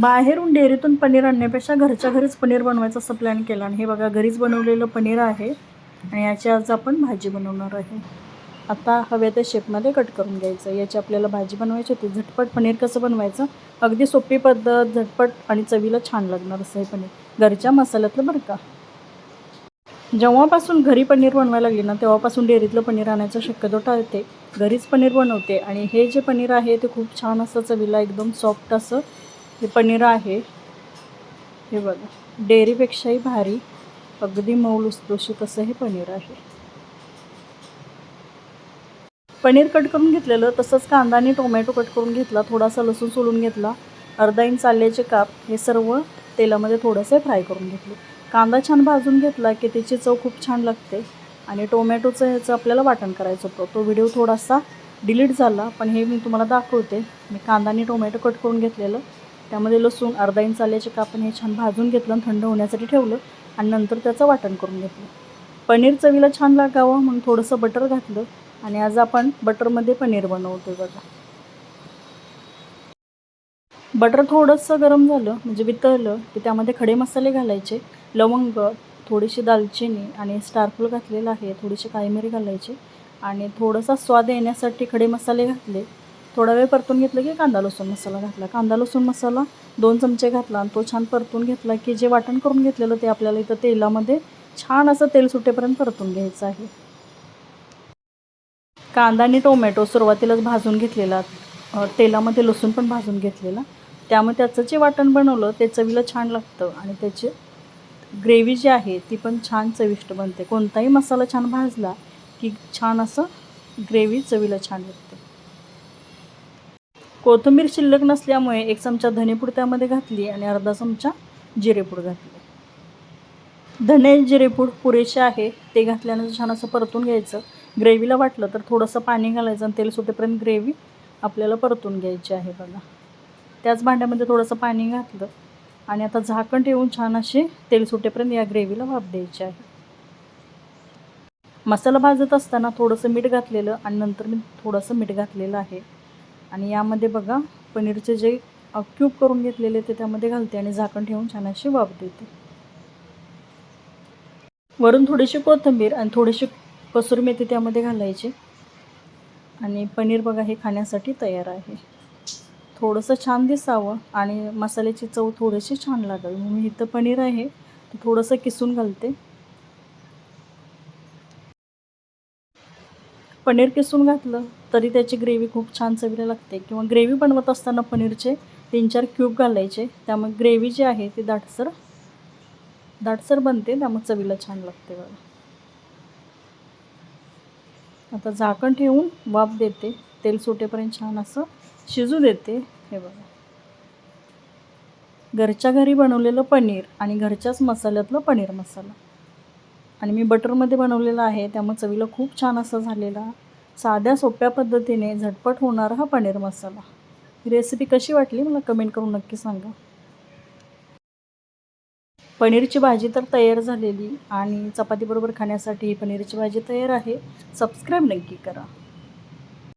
बाहेरून डेअरीतून पनीर आणण्यापेक्षा घरच्या घरीच पनीर बनवायचं असं प्लॅन केला आणि हे बघा घरीच बनवलेलं पनीर आहे आणि याची आज आपण भाजी बनवणार आहे. आता हव्या त्या शेपमध्ये कट करून घ्यायचं. याची आपल्याला भाजी बनवायची होती. झटपट पनीर कसं बनवायचं? अगदी सोपी पद्धत झटपट आणि चवीला छान लागणार असं हे पनीर. घरच्या मसाल्यातलं बरं का? जेव्हापासून घरी पनीर बनवायला लागली ना तेव्हापासून डेअरीतलं पनीर आणायचं शक्यतो टाळते. घरीच पनीर बनवते आणि हे जे पनीर आहे ते खूप छान असं चवीला एकदम सॉफ्ट असं हे पनीर आहे. हे बघा. डेअरीपेक्षाही भारी. अगदी मऊ लुसलुशीत असं हे पनीर आहे. पनीर कट करून घेतलेलं तसंच कांदा आणि टोमॅटो कट करून घेतला थोडासा लसूण सोलून घेतला अर्धा इंच आल्याचे काप हे सर्व तेलामध्ये थोडंसं फ्राय करून घेतले. कांदा छान भाजून घेतला की त्याची चव खूप छान लागते आणि टोमॅटोचं ह्याचं आपल्याला वाटण करायचं होतं. तो व्हिडिओ थोडासा डिलीट झाला पण हे मी तुम्हाला दाखवते. मी कांदा आणि टोमॅटो कट करून घेतलेलं. त्यामध्ये लसूण अर्धा इंच आल्याचे कापण हे छान भाजून घेतलं आणि थंड होण्यासाठी ठेवलं आणि नंतर त्याचं वाटण करून घेतलं. पनीर चवीला छान लागावं म्हणून थोडंसं बटर घातलं आणि आज आपण बटरमध्ये पनीर बनवतो बघा. बटर थोडंसं गरम झालं म्हणजे वितळलं की त्यामध्ये खडे मसाले घालायचे लवंग थोडीशी दालचिनी आणि स्टारफूल घातलेलं आहे थोडीशी काळी मिरी घालायची आणि थोडासा स्वाद येण्यासाठी खडे मसाले घातले. थोडा वेळ परतून घेतलं की कांदा लसूण मसाला घातला. कांदा लसूण मसाला दोन चमचे घातला आणि तो छान परतून घेतला की जे वाटण करून घेतलेलं ते आपल्याला इथं तेलामध्ये छान असं तेल सुटेपर्यंत परतून घ्यायचं आहे. कांदा आणि टोमॅटो सुरुवातीलाच भाजून घेतलेला तेलामध्ये लसूण पण भाजून घेतलेला. त्यामुळे त्याचं जे वाटण बनवलं ते चवीला छान लागतं आणि त्याची ग्रेव्ही जी आहे ती पण छान चविष्ट बनते. कोणताही मसाला छान भाजला की छान असं ग्रेव्ही चवीला छान लागते कोथिंबीर शिल्लक नसल्यामुळे एक चमचा धनेपूड त्यामध्ये घातली आणि अर्धा चमचा जिरेपूड घातली. धने जिरेपूड पुरेसे आहे. ते घातल्यानंतर छान असं परतून घ्यायचं. ग्रेव्हीला वाटलं तर थोडंसं पाणी घालायचं आणि तेल सुटेपर्यंत ग्रेव्ही आपल्याला परतून घ्यायची आहे बघा. त्याच भांड्यामध्ये थोडंसं पाणी घातलं आणि आता झाकण ठेवून छान असे तेल सुटेपर्यंत या ग्रेव्हीला वाफ द्यायची आहे. मसाला भाजत असताना थोडंसं मीठ घातलेलं आणि नंतर मी थोडंसं मीठ घातलेलं आहे. आणि यामध्ये बघा पनीरचे जे क्यूब करून घेतलेले ते त्यामध्ये घालते आणि झाकण ठेवून छान अशी वाफ देते. वरून थोडीशी कोथिंबीर आणि थोडीशी कसुरी मेथी त्यामध्ये घालायची. आणि पनीर बघा हे खाण्यासाठी तयार आहे. थोडंसं छान दिसावं आणि मसाल्याची चव थोडीशी छान लागावी म्हणून इथं पनीर आहे ते थोडंसं किसून घालते. पनीर किसून घातलं तरी त्याची ग्रेव्ही खूप छान चवीला लागते. किंवा ग्रेव्ही बनवत असताना पनीरचे तीन चार क्यूब घालायचे. त्यामुळे ग्रेव्ही जी आहे ती दाटसर दाटसर बनते त्यामुळे चवीला छान लागते बघा. आता झाकण ठेवून वाफ देते. तेल सुटेपर्यंत छान असं शिजू देते. हे बघा. घरच्या घरी बनवलेलं पनीर आणि घरच्याच मसाल्यातलं पनीर मसाला. आणि मी बटरमध्ये बनवलेला आहे त्यामुळे चवीला खूप छान असं झालेला साध्या सोप्या पद्धतीने झटपट होणारा हा पनीर मसाला. ही रेसिपी कशी वाटली मला कमेंट करून नक्की सांगा. पनीरची भाजी तर तयार झालेली आणि चपातीबरोबर खाण्यासाठी पनीरची भाजी तयार आहे. सबस्क्राईब नक्की करा.